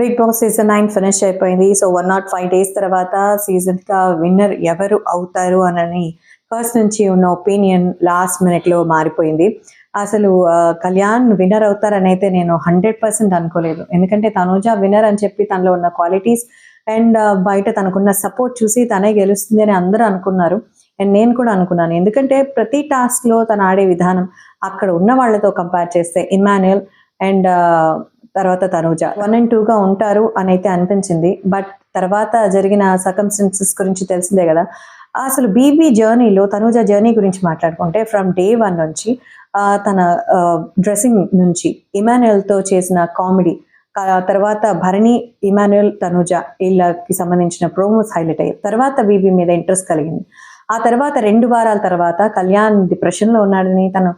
Big Boss season nine finish అయిపోయింది. So one nought five days తర్వాత సీజన్గా winner ఎవరు అవుతారు అని ఫస్ట్ నుంచి ఉన్న ఒపీనియన్ లాస్ట్ మినిట్లో మారిపోయింది. అసలు కళ్యాణ్ విన్నర్ అవుతారని అయితే నేను హండ్రెడ్ పర్సెంట్ అనుకోలేదు. ఎందుకంటే తనుజ విన్నర్ అని చెప్పి తనలో ఉన్న క్వాలిటీస్ అండ్ బయట తనకున్న సపోర్ట్ చూసి తనే గెలుస్తుంది అని అందరూ అనుకున్నారు. అండ్ నేను కూడా అనుకున్నాను. ఎందుకంటే ప్రతి టాస్క్లో తను ఆడే విధానం అక్కడ ఉన్న వాళ్ళతో కంపేర్ చేస్తే ఇమాన్యుయల్ అండ్ తర్వాత తనూజ. వన్ అండ్ టూగా ఉంటారు అని అయితే అనిపించింది. బట్ తర్వాత జరిగిన సర్కమ్స్టెన్సెస్ గురించి తెలిసిందే కదా. అసలు బీబీ జర్నీలో తనూజ జర్నీ గురించి మాట్లాడుకుంటే ఫ్రమ్ డే వన్ నుంచి తన డ్రెస్సింగ్ నుంచి ఇమాన్యుయల్తో చేసిన కామెడీ తర్వాత భరణి ఇమాన్యుయల్ తనూజ వీళ్ళకి సంబంధించిన ప్రోమోస్ హైలైట్ అయ్యాయి. తర్వాత బీబీ మీద ఇంట్రెస్ట్ కలిగింది. ఆ తర్వాత రెండు వారాల తర్వాత కళ్యాణ్ డిప్రెషన్లో ఉన్నాడని తను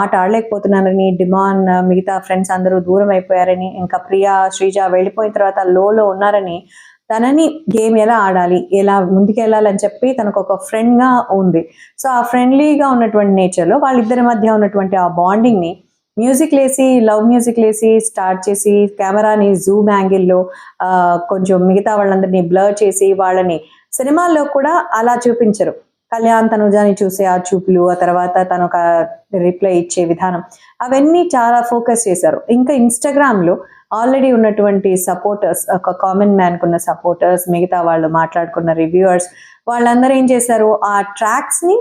ఆట ఆడలేకపోతున్నానని డిమాన్ మిగతా ఫ్రెండ్స్ అందరూ దూరం అయిపోయారని ఇంకా ప్రియా శ్రీజ వెళ్ళిపోయిన తర్వాత లోలో ఉన్నారని తనని గేమ్ ఎలా ఆడాలి ఎలా ముందుకెళ్ళాలని చెప్పి తనకు ఒక ఫ్రెండ్గా ఉంది. సో ఆ ఫ్రెండ్లీగా ఉన్నటువంటి నేచర్లో వాళ్ళిద్దరి మధ్య ఉన్నటువంటి ఆ బాండింగ్ని మ్యూజిక్ లేసి లవ్ మ్యూజిక్ లేసి స్టార్ట్ చేసి కెమెరాని జూమ్ యాంగిల్లో కొంచెం మిగతా వాళ్ళందరినీ బ్లర్ చేసి వాళ్ళని సినిమాల్లో కూడా అలా చూపించరు. కళ్యాణ్ తనుజాని చూసే ఆ చూపులు ఆ తర్వాత తను ఒక రిప్లై ఇచ్చే విధానం అవన్నీ చాలా ఫోకస్ చేశారు. ఇంకా ఇన్స్టాగ్రామ్లో ఆల్రెడీ ఉన్నటువంటి సపోర్టర్స్ ఒక కామన్ మ్యాన్ ఉన్న సపోర్టర్స్ మిగతా వాళ్ళు మాట్లాడుకున్న రివ్యూవర్స్ వాళ్ళందరూ ఏం చేశారు? ఆ ట్రాక్స్ని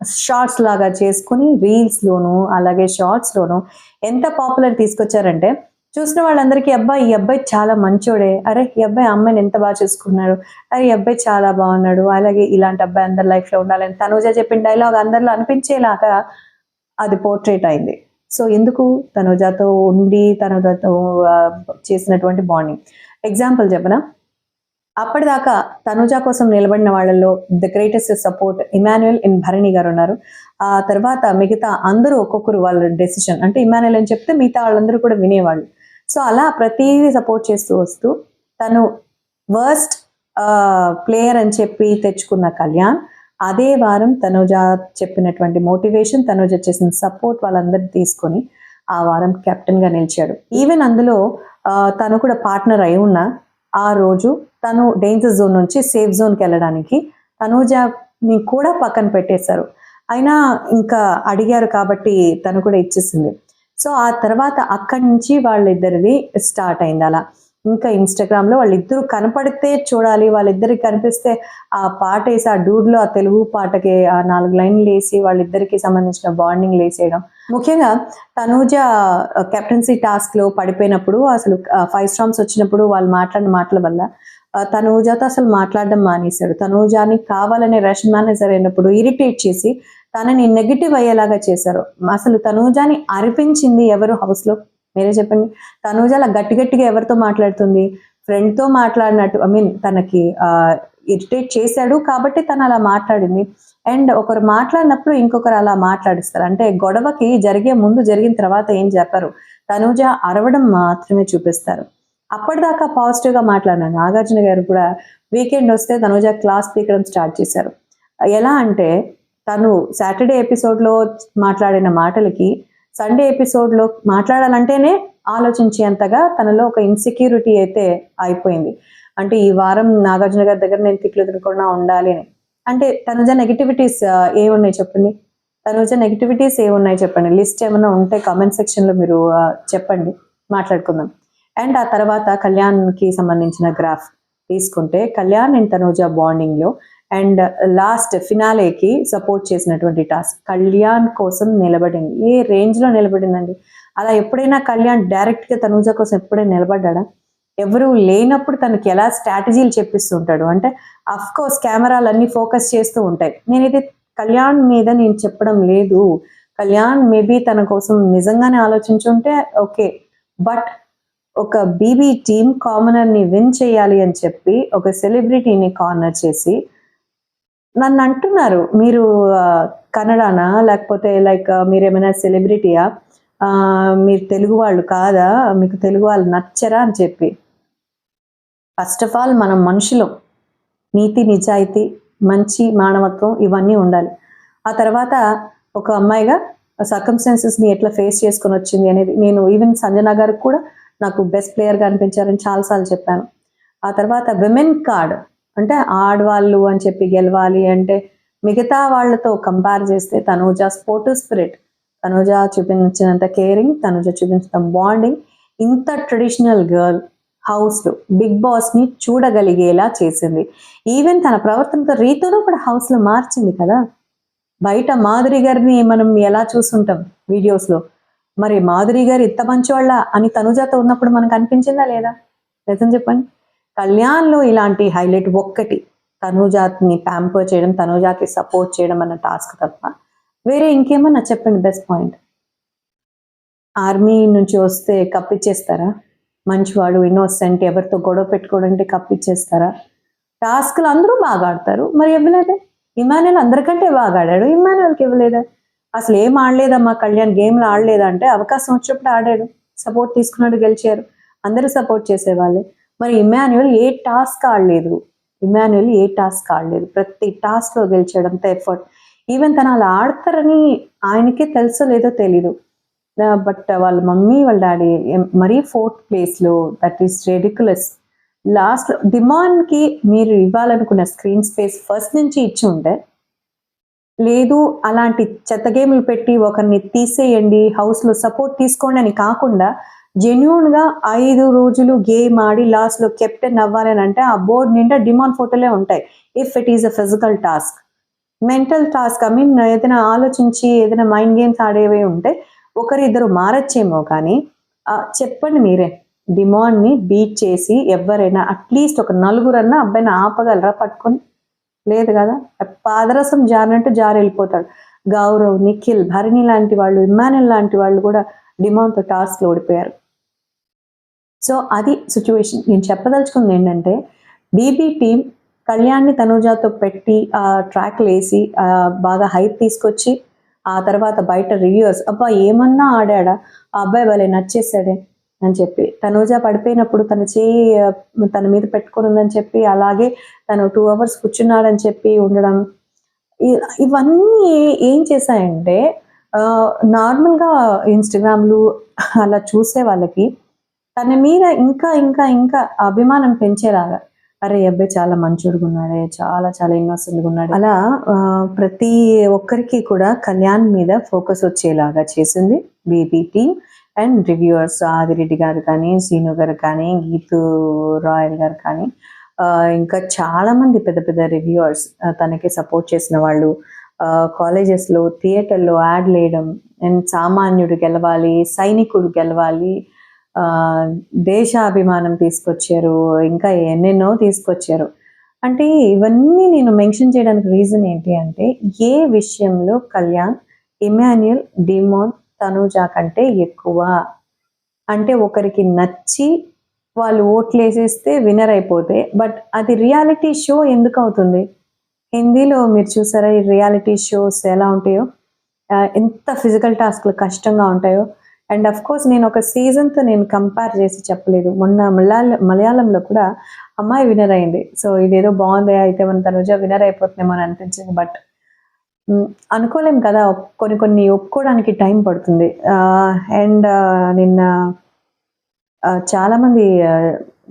షార్ట్స్ లాగా చేసుకుని రీల్స్లోను అలాగే షార్ట్స్లోను ఎంత పాపులర్ తీసుకొచ్చారంటే చూసిన వాళ్ళందరికీ అబ్బాయి ఈ అబ్బాయి చాలా మంచోడే. అరే ఈ అబ్బాయి అమ్మాయిని ఎంత బాగా చూసుకున్నాడు. అరే ఈ అబ్బాయి చాలా బాగున్నాడు. అలాగే ఇలాంటి అబ్బాయి అందరి లైఫ్లో ఉండాలని. తనుజ చెప్పిన డైలాగ్ అందరిలో అనిపించేలాగా అది పోర్ట్రేట్ అయింది. సో ఎందుకు? తనుజాతో ఉండి తనుజాతో చేసినటువంటి బాండింగ్. ఎగ్జాంపుల్ చెప్పనా? అప్పటిదాకా తనుజ కోసం నిలబడిన వాళ్ళలో the greatest support Emmanuel in Bharani garu ఉన్నారు. ఆ తర్వాత మిగతా అందరూ ఒక్కొక్కరు వాళ్ళ డెసిషన్. అంటే ఇమాన్యుయల్ అని చెప్తే మిగతా వాళ్ళందరూ కూడా వినేవాళ్ళు. సో అలా ప్రతిదీ సపోర్ట్ చేస్తూ వస్తూ తను వర్స్ట్ ప్లేయర్ అని చెప్పి తెచ్చుకున్న కళ్యాణ్ అదే వారం తనుజ చెప్పినటువంటి మోటివేషన్ తనుజ చేసిన సపోర్ట్ వాళ్ళందరూ తీసుకొని ఆ వారం కెప్టెన్గా నిలిచాడు. ఈవెన్ అందులో తను కూడా పార్ట్నర్ అయి ఉన్న ఆ రోజు తను డేంజర్ జోన్ నుంచి సేఫ్ జోన్కి వెళ్ళడానికి తనుజని కూడా పక్కన పెట్టేశారు. అయినా ఇంకా అడిగారు కాబట్టి తను కూడా ఇచ్చేసింది. సో ఆ తర్వాత అక్కడి నుంచి వాళ్ళిద్దరిది స్టార్ట్ అయింది అలా ఇంకా ఇన్స్టాగ్రామ్లో లో వాళ్ళిద్దరూ కనపడితే చూడాలి వాళ్ళిద్దరికి కనిపిస్తే ఆ పాట వేసి ఆ డూడ్లో ఆ తెలుగు పాటకి ఆ నాలుగు లైన్లు వేసి వాళ్ళిద్దరికి సంబంధించిన బాండింగ్ వేసేయడం. ముఖ్యంగా తనూజ కెప్టెన్సీ టాస్క్లో పడిపోయినప్పుడు అసలు ఫైవ్ స్టామ్స్ వచ్చినప్పుడు వాళ్ళు మాట్లాడిన మాటల వల్ల తనూజాతో అసలు మాట్లాడడం మానేశాడు. తనూజాని కావాలనే రష్యన్ మేనేజర్ అయినప్పుడు ఇరిటేట్ చేసి తనని నెగిటివ్ అయ్యేలాగా చేశారు. అసలు తనూజాని అరిపించింది ఎవరు? హౌస్లో మీరే చెప్పండి. తనూజ అలా గట్టి గట్టిగా ఎవరితో మాట్లాడుతుంది? ఫ్రెండ్తో మాట్లాడినట్టు ఐ మీన్ తనకి ఇరిటేట్ చేశాడు కాబట్టి తను అలా మాట్లాడింది. అండ్ ఒకరు మాట్లాడినప్పుడు ఇంకొకరు అలా మాట్లాడిస్తారు. అంటే గొడవకి జరిగే ముందు జరిగిన తర్వాత ఏం చెప్పరు. తనూజ అరవడం మాత్రమే చూపిస్తారు. అప్పటిదాకా పాజిటివ్గా మాట్లాడినాను నాగార్జున గారు కూడా వీకెండ్ వస్తే తనూజ క్లాస్ పీకడం స్టార్ట్ చేశారు. ఎలా అంటే తను సాటర్డే ఎపిసోడ్లో మాట్లాడిన మాటలకి సండే ఎపిసోడ్లో మాట్లాడాలంటేనే ఆలోచించేంతగా తనలో ఒక ఇన్సెక్యూరిటీ అయితే అయిపోయింది. అంటే ఈ వారం నాగార్జున గారి దగ్గర నేను తిట్లు ఎదుర్కొన్నా ఉండాలి అని. అంటే తనుజ నెగిటివిటీస్ ఏమున్నాయి ఉన్నాయి చెప్పండి తనుజ నెగిటివిటీస్ ఏమున్నాయి ఉన్నాయి చెప్పండి? లిస్ట్ ఏమైనా ఉంటే కామెంట్ సెక్షన్లో మీరు చెప్పండి. మాట్లాడుకుందాం. అండ్ ఆ తర్వాత కళ్యాణ్కి సంబంధించిన గ్రాఫ్ తీసుకుంటే కళ్యాణ్ అండ్ తనూజ బాండింగ్లో అండ్ లాస్ట్ ఫినాలేకి సపోర్ట్ చేసినటువంటి టాస్క్. కళ్యాణ్ కోసం నిలబడింది. ఏ రేంజ్లో నిలబడిందండి? అలా ఎప్పుడైనా కళ్యాణ్ డైరెక్ట్గా తనూజ కోసం ఎప్పుడైనా నిలబడ్డా ఎవరు లేనప్పుడు తనకి ఎలా స్ట్రాటజీలు చెప్పిస్తుంటాడు అంటే అఫ్ కోర్స్ కెమెరాలు అన్నీ ఫోకస్ చేస్తూ ఉంటాయి. నేనైతే కళ్యాణ్ మీద నేను చెప్పడం లేదు. కళ్యాణ్ మేబీ తన కోసం నిజంగానే ఆలోచించుంటే ఓకే. బట్ ఒక బీబీ టీమ్ కామనర్ని విన్ చేయాలి అని చెప్పి ఒక సెలబ్రిటీని కార్నర్ చేసి నన్ను అంటున్నారు మీరు కన్నడానా కన్నడనా? లేకపోతే లైక్ మీరు ఏమైనా సెలబ్రిటీయా? మీరు తెలుగు వాళ్ళు కాదా? మీకు తెలుగు వాళ్ళు నచ్చరా అని చెప్పి. ఫస్ట్ ఆఫ్ ఆల్ మనం మనుషులు. నీతి నిజాయితీ మంచి మానవత్వం ఇవన్నీ ఉండాలి. ఆ తర్వాత ఒక అమ్మాయిగా సర్కమ్స్టాన్సెస్ని ఎట్లా ఫేస్ చేసుకొని వచ్చింది అనేది నేను ఈవెన్ సంజన గారికి కూడా నాకు బెస్ట్ ప్లేయర్గా అనిపించారని చాలాసార్లు చెప్పాను. ఆ తర్వాత విమెన్ కార్డ్ అంటే ఆడవాళ్ళు అని చెప్పి గెలవాలి అంటే మిగతా వాళ్ళతో కంపేర్ చేస్తే తనూజ స్పోర్టివ్ స్పిరిట్ తనూజ చూపించినంత కేరింగ్ తనూజ చూపించినంత బాండింగ్ ఇంత ట్రెడిషనల్ గర్ల్ హౌస్లో బిగ్ బాస్ని చూడగలిగేలా చేసింది. ఈవెన్ తన ప్రవర్తనతో రీతిలో కూడా హౌస్లో మార్చింది కదా. బయట మాధురి గారిని మనం ఎలా చూస్తుంటాం వీడియోస్లో మరి మాధురి గారు ఇంత మంచివాళ్ళ అని తనుజాతో ఉన్నప్పుడు మనకు అనిపించిందా లేదా? నిజం చెప్పండి. కళ్యాణ్లో ఇలాంటి హైలైట్ ఒక్కటి తనుజాత్ని ప్యాంపర్ చేయడం తనుజాకి సపోర్ట్ చేయడం అన్న టాస్క్ తప్ప వేరే ఇంకేమన్నా చెప్పండి బెస్ట్ పాయింట్ ఆర్మీ నుంచి వస్తే కప్పిచ్చేస్తారా? మంచివాడు ఇన్నోసెంట్ ఎవరితో గొడవ పెట్టుకోవడంటే కప్పిచ్చేస్తారా? టాస్క్లు అందరూ బాగా ఆడతారు. మరి ఇవ్వలేదే? ఇమానుయల్ అందరికంటే బాగా ఆడాడు. ఇమానుయల్కి ఇవ్వలేదా? అసలు ఏం ఆడలేదమ్మా కళ్యాణ్? గేమ్లో ఆడలేదంటే అవకాశం వచ్చినప్పుడు ఆడాడు. సపోర్ట్ తీసుకున్నాడు గెలిచారు. అందరూ సపోర్ట్ చేసేవాళ్ళే. మరి ఇమాన్యువల్ ఏ టాస్క్ ఆడలేదు. ఇమాన్యువల్ ఏ టాస్క్ ఆడలేదు. ప్రతి టాస్క్లో గెలిచాడంత ఎఫర్ట్ ఈవెన్ తను అలా ఆడతారని ఆయనకే తెలుసో లేదో తెలీదు. బట్ వాళ్ళ మమ్మీ వాళ్ళ డాడీ మరీ ఫోర్త్ ప్లేస్లో దట్ ఈస్ రెడిక్యులస్ లాస్ట్ డిమాండ్కి మీరు ఇవ్వాలనుకున్న స్క్రీన్ స్పేస్ ఫస్ట్ నుంచి ఇచ్చి ఉంటే లేదు అలాంటి చెత్త గేములు పెట్టి ఒకరిని తీసేయండి హౌస్లో సపోర్ట్ తీసుకోండి అని కాకుండా జెన్యున్గా ఐదు రోజులు గేమ్ ఆడి లాస్ట్లో కెప్టెన్ అవ్వాలని అంటే ఆ బోర్డు నిండా డిమాండ్ ఫోటోలే ఉంటాయి. If it is a physical task mental task I mean ఏదైనా ఆలోచించి ఏదైనా మైండ్ గేమ్స్ ఆడేవి ఉంటే ఒకరిద్దరు మారచ్చేమో కానీ చెప్పండి మీరే. డిమాండ్ని బీట్ చేసి ఎవరైనా అట్లీస్ట్ ఒక నలుగురన్నా అబ్బాయిని ఆపగలరా పట్టుకొని? లేదు కదా? పాదరసం జారినట్టు జారి వెళ్ళిపోతాడు గౌరవ్ నిఖిల్ భరణి లాంటి వాళ్ళు ఇమ్మానుల్ లాంటి వాళ్ళు కూడా డిమాండ్తో టాస్క్లో ఓడిపోయారు. సో అది సిచ్యువేషన్ నేను చెప్పదలుచుకుంది ఏంటంటే బీబీ టీం కళ్యాణ్ని తనుజాతో పెట్టి ఆ ట్రాక్లు వేసి బాగా హైప్ తీసుకొచ్చి ఆ తర్వాత బయట రివ్యూస్ అబ్బా ఏమన్నా ఆడాడా? ఆ అబ్బాయి భలే నచ్చేసాడే అని చెప్పి. తనూజ పడిపోయినప్పుడు తన చేయి తన మీద పెట్టుకుని ఉందని చెప్పి అలాగే తను టూ అవర్స్ కూర్చున్నాడని చెప్పి ఉండడం. ఇ- ఇవన్నీ ఏం చేశాయంటే నార్మల్గా ఇన్స్టాగ్రామ్లు అలా చూసే వాళ్ళకి తన మీద ఇంకా ఇంకా ఇంకా అభిమానం పెంచేలాగా అరే అబ్బాయి చాలా మంచోడుగా ఉన్నాడే చాలా చాలా ఇన్నోసెంట్గా ఉన్నాడు. అలా ప్రతి ఒక్కరికి కూడా కళ్యాణ్ మీద ఫోకస్ వచ్చేలాగా చేసింది BB team and reviewers Adireddy garu కానీ సీను గారు కానీ గీతు రాయల్ గారు కానీ ఇంకా చాలా మంది పెద్ద పెద్ద రివ్యూవర్స్ తనకి సపోర్ట్ చేసిన వాళ్ళు కాలేజెస్లో థియేటర్లో యాడ్ వేయడం అండ్ సామాన్యుడు గెలవాలి సైనికుడు గెలవాలి దేశాభిమానం తీసుకొచ్చారు ఇంకా ఎన్నెన్నో తీసుకొచ్చారు. అంటే ఇవన్నీ నేను మెన్షన్ చేయడానికి రీజన్ ఏంటి అంటే ఏ విషయంలో కళ్యాణ్ ఇమాన్యుయల్ డిమోన్ తనూజా కంటే ఎక్కువ? అంటే ఒకరికి నచ్చి వాళ్ళు ఓట్లు వేసేస్తే విన్నర్ అయిపోతే బట్ అది రియాలిటీ షో ఎందుకు అవుతుంది? హిందీలో మీరు చూసారా ఈ రియాలిటీ షోస్ ఎలా ఉంటాయో? ఎంత ఫిజికల్ టాస్క్లు కష్టంగా ఉంటాయో? అండ్ అఫ్ కోర్స్ నేను ఒక సీజన్తో నేను కంపేర్ చేసి చెప్పలేదు. మొన్న మలయాళ మలయాళంలో కూడా అమ్మాయి వినర్ అయింది. సో ఇదేదో బాగుంది అయితే మన తనుజ వినర్ అయిపోతుందేమో అని అనిపించింది బట్ అనుకోలేం కదా కొన్ని కొన్ని ఒప్పుకోవడానికి టైం పడుతుంది. అండ్ నిన్న చాలామంది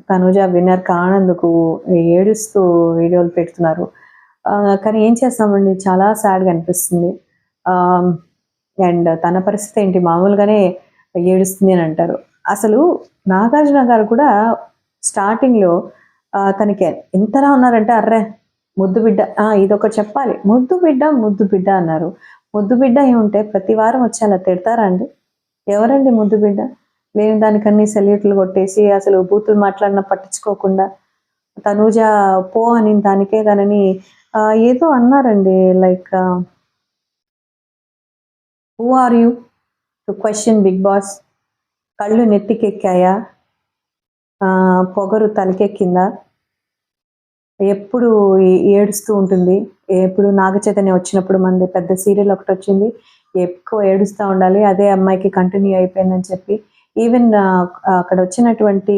తనుజ విన్నర్ కానందుకు ఏడుస్తూ వీడియోలు పెడుతున్నారు. కానీ ఏం చేస్తామండి? చాలా సాడ్గా అనిపిస్తుంది. అండ్ తన పరిస్థితి ఏంటి? మామూలుగానే ఏడుస్తుంది అని అంటారు అసలు నాగార్జున గారు కూడా స్టార్టింగ్లో తనకి ఎంతలా ఉన్నారంటే అర్రే ముద్దు బిడ్డ ఆ, ఇదొకటి చెప్పాలి. ముద్దు బిడ్డ ముద్దు బిడ్డ అన్నారు. ముద్దు బిడ్డ ఏముంటే ప్రతి వారం వచ్చి అలా తిడతారా అండి? ఎవరండి ముద్దు బిడ్డ? లేని దానికన్నీ సెల్యూట్లు కొట్టేసి అసలు బూతులు మాట్లాడినా పట్టించుకోకుండా తనూజ పో అని దానికే దానిని ఏదో అన్నారండి like who are you to question Big Boss కళ్ళు నెత్తికెక్కాయా? పొగరు తలకెక్కిందా? ఎప్పుడు ఏడుస్తూ ఉంటుంది. ఎప్పుడు నాగచైతన్య వచ్చినప్పుడు మనది పెద్ద సీరియల్ ఒకటి వచ్చింది. ఎక్కువ ఏడుస్తూ ఉండాలి. అదే అమ్మాయికి కంటిన్యూ అయిపోయిందని చెప్పి. ఈవెన్ అక్కడ వచ్చినటువంటి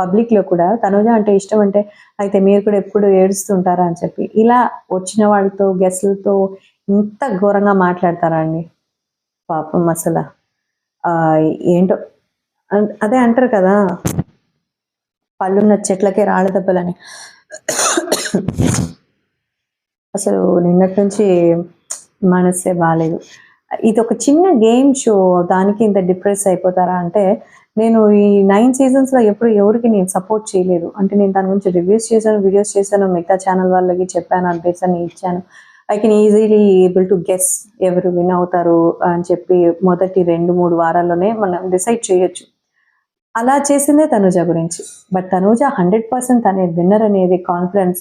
పబ్లిక్లో కూడా తనుజ అంటే ఇష్టం అంటే అయితే మీరు కూడా ఎప్పుడు ఏడుస్తుంటారా అని చెప్పి. ఇలా వచ్చిన వాళ్ళతో గెస్ట్లతో ఇంత ఘోరంగా మాట్లాడతారా అండి? పాపం అసలు. ఆ, ఏంటో అదే అంటారు కదా పళ్ళున్న చెట్లకే రాళ్ళ దెబ్బలని. అసలు నిన్నటి నుంచి మనసే బాగాలేదు ఇది ఒక చిన్న గేమ్ షో దానికి ఇంత డిప్రెస్ అయిపోతారా అంటే నేను ఈ నైన్ సీజన్స్లో ఎప్పుడు ఎవరికి నేను సపోర్ట్ చేయలేదు. అంటే నేను దాని గురించి రివ్యూస్ చేశాను వీడియోస్ చేశాను మిగతా ఛానల్ వాళ్ళకి చెప్పాను అప్డేట్స్ అని ఇచ్చాను. I can easily able to guess ఎవరు విన్ అవుతారు అని చెప్పి మొదటి రెండు మూడు వారాల్లోనే మనం డిసైడ్ చేయొచ్చు. అలా చేసిందే తనుజ గురించి. బట్ తనుజ హండ్రెడ్ పర్సెంట్ అనే విన్నర్ అనేది కాన్ఫిడెన్స్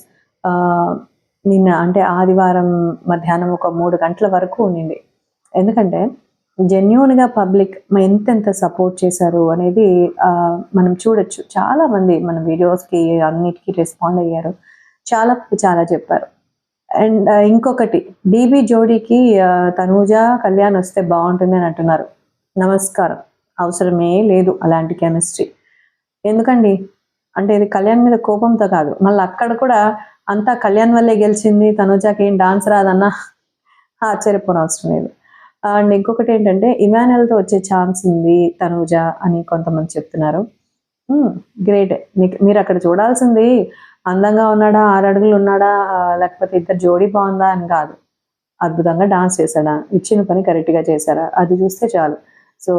నిన్న అంటే ఆదివారం మధ్యాహ్నం ఒక మూడు గంటల వరకు ఉండింది. ఎందుకంటే జెన్యున్గా పబ్లిక్ ఎంతెంత సపోర్ట్ చేశారు అనేది మనం చూడొచ్చు. చాలామంది మన వీడియోస్కి అన్నిటికీ రెస్పాండ్ అయ్యారు. చాలా చాలా చెప్పారు. అండ్ ఇంకొకటి బీబీ జోడీకి తనూజ కళ్యాణ్ వస్తే బాగుంటుంది అని అంటున్నారు. నమస్కారం. అవసరమే లేదు అలాంటి కెమిస్ట్రీ. ఎందుకండి? అంటే ఇది కళ్యాణ్ మీద కోపంతో కాదు. మళ్ళీ అక్కడ కూడా అంతా కళ్యాణ్ వల్లే గెలిచింది తనూజాకి ఏం డాన్స్ రాదన్నా ఆశ్చర్యపోనవసరం లేదు. అండ్ ఇంకొకటి ఏంటంటే ఇమానుయల్తో వచ్చే ఛాన్స్ ఉంది తనూజ అని కొంతమంది చెప్తున్నారు. గ్రేట్. మీకు మీరు అక్కడ చూడాల్సింది అందంగా ఉన్నాడా? ఆరు అడుగులు ఉన్నాడా? లేకపోతే ఇద్దరు జోడీ బాగుందా అని కాదు. అద్భుతంగా డాన్స్ చేశాడా? ఇచ్చిన పని కరెక్ట్గా చేశారా? అది చూస్తే చాలు. సో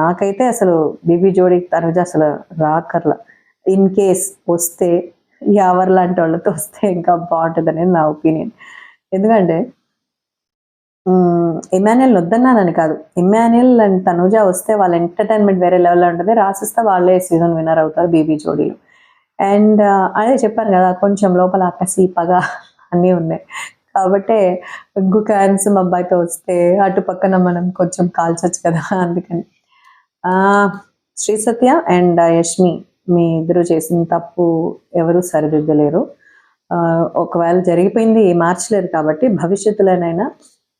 నాకైతే అసలు బీబీ జోడీ తనుజ అసలు రాకర్ల. ఇన్ కేస్ వస్తే ఎవరు లాంటి వాళ్ళతో వస్తే ఇంకా బాగుంటుంది అనేది నా ఒపీనియన్. ఎందుకంటే ఇమాన్యుల్ వద్దన్నానని కాదు. ఇమాన్యుల్ అండ్ తనుజ వస్తే వాళ్ళ ఎంటర్టైన్మెంట్ వేరే లెవెల్లో ఉంటుంది. రాసిస్తే వాళ్ళే సీజన్ విన్నర్ అవుతారు బీబీ జోడీలో. అండ్ అదే చెప్పాను కదా కొంచెం లోపల కసి పగ అన్నీ ఉన్నాయి. కాబట్టి గు మా అబ్బాయితో వస్తే అటు పక్కన మనం కొంచెం కాల్చొచ్చు కదా అందుకని. ఆ, శ్రీ సత్య అండ్ యష్మి మీ ఇద్దరు చేసిన తప్పు ఎవరు సరిదిద్దలేరు. ఒకవేళ జరిగిపోయింది మార్చలేరు కాబట్టి భవిష్యత్తులోనైనా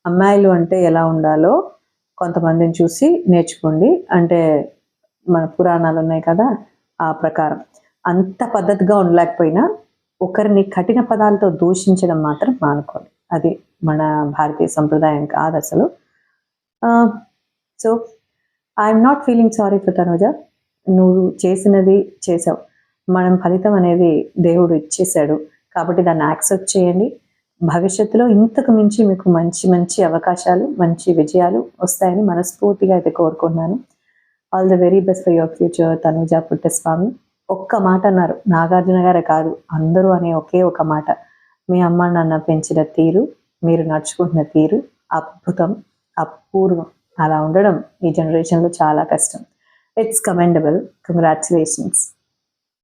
అమ్మాయిలు అంటే ఎలా ఉండాలో కొంతమందిని చూసి నేర్చుకోండి. అంటే మన పురాణాలు ఉన్నాయి కదా ఆ ప్రకారం. అంత పద్ధతిగా ఉండలేకపోయినా ఒకరిని కఠిన పదాలతో దూషించడం మాత్రం మానుకోండి. అది మన భారతీయ సంప్రదాయం కాదు అసలు. So I'm not feeling sorry for Tanuja నువ్వు చేసినది చేసావు. మనం ఫలితం అనేది దేవుడు ఇచ్చేసాడు కాబట్టి దాన్ని యాక్సెప్ట్ చేయండి. భవిష్యత్తులో ఇంతకు మించి మీకు మంచి మంచి అవకాశాలు మంచి విజయాలు వస్తాయని మనస్ఫూర్తిగా అయితే కోరుకున్నాను all the very best for your future Tanuja Puttaswamy ఒక్క మాట అన్నారు. నాగార్జున గారే కాదు అందరూ అనే ఒకే ఒక మాట. మీ అమ్మ నాన్న పెంచిన తీరు మీరు నడుచుకుంటున్న తీరు అద్భుతం అపూర్వం. అలా ఉండడం ఈ జనరేషన్లో చాలా కష్టం. It's commendable congratulations